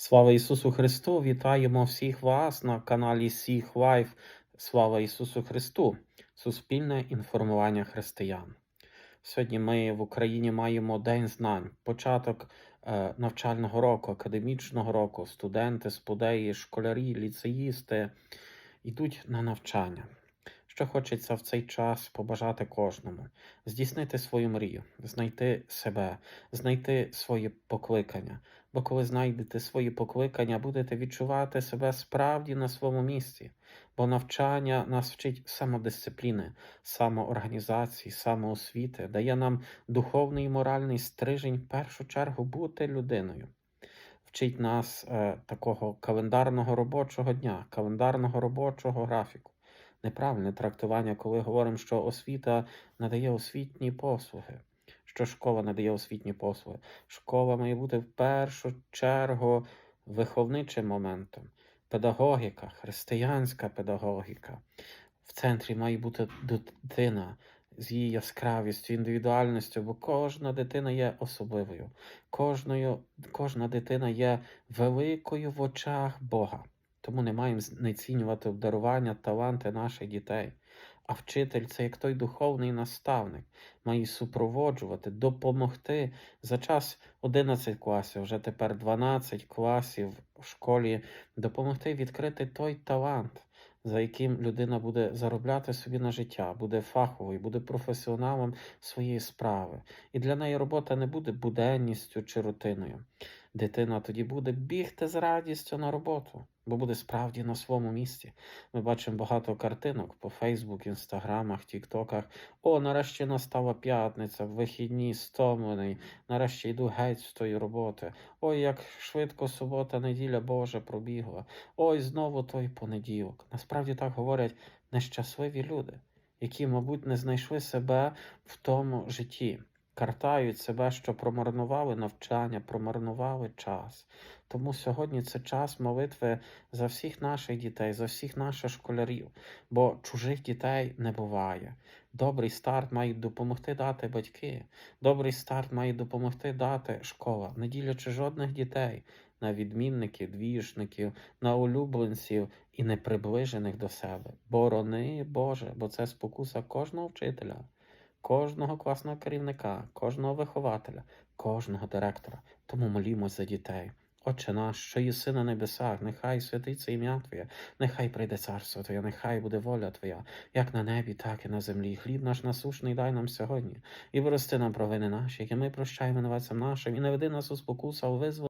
Слава Ісусу Христу! Вітаємо всіх вас на каналі Сіх Лайф. Слава Ісусу Христу! Суспільне інформування християн. Сьогодні ми в Україні маємо День знань, початок е, навчального року, академічного року. Студенти, спудеї, школярі, ліцеїсти йдуть на навчання. Що хочеться в цей час побажати кожному: здійснити свою мрію, знайти себе, знайти своє покликання. Бо коли знайдете свої покликання, будете відчувати себе справді на своєму місці. Бо навчання нас вчить самодисципліни, самоорганізації, самоосвіти, дає нам духовний і моральний стрижень в першу чергу бути людиною. Вчить нас е, такого календарного робочого дня, календарного робочого графіку. Неправильне трактування, коли говоримо, що освіта надає освітні послуги, що школа надає освітні послуги. Школа має бути в першу чергу виховничим моментом. Педагогіка, християнська педагогіка. В центрі має бути дитина з її яскравістю, індивідуальністю, бо кожна дитина є особливою. Кожною, кожна дитина є великою в очах Бога. Тому не маємо знецінювати обдарування, таланти наших дітей. А вчитель це як той духовний наставник, має супроводжувати, допомогти за час 11 класів, вже тепер 12 класів в школі, допомогти відкрити той талант, за яким людина буде заробляти собі на життя, буде фаховою, буде професіоналом своєї справи. І для неї робота не буде буденністю чи рутиною. Дитина тоді буде бігти з радістю на роботу, бо буде справді на своєму місці. Ми бачимо багато картинок по Фейсбук, Інстаграмах, Тіктоках. О, нарешті настала п'ятниця, вихідні, стомлений. Нарешті йду геть з тої роботи. Ой, як швидко субота, неділя Боже пробігла. Ой, знову той понеділок. Насправді так говорять нещасливі люди, які, мабуть, не знайшли себе в тому житті картають себе, що промарнували навчання, промарнували час. Тому сьогодні це час молитви за всіх наших дітей, за всіх наших школярів, бо чужих дітей не буває. Добрий старт мають допомогти дати батьки, добрий старт має допомогти дати школа, не ділячи жодних дітей на відмінників, двіжників, на улюбленців і неприближених до себе. Борони Боже, бо це спокуса кожного вчителя кожного класного керівника, кожного вихователя, кожного директора. Тому молімось за дітей. Отче наш, що єси на небесах, нехай святиться ім'я Твоє, нехай прийде царство Твоє, нехай буде воля Твоя, як на небі, так і на землі. Хліб наш насушний дай нам сьогодні, і прости нам провини наші, які ми прощаємо винуватцям нашим, і не веди нас у спокусу, а визволи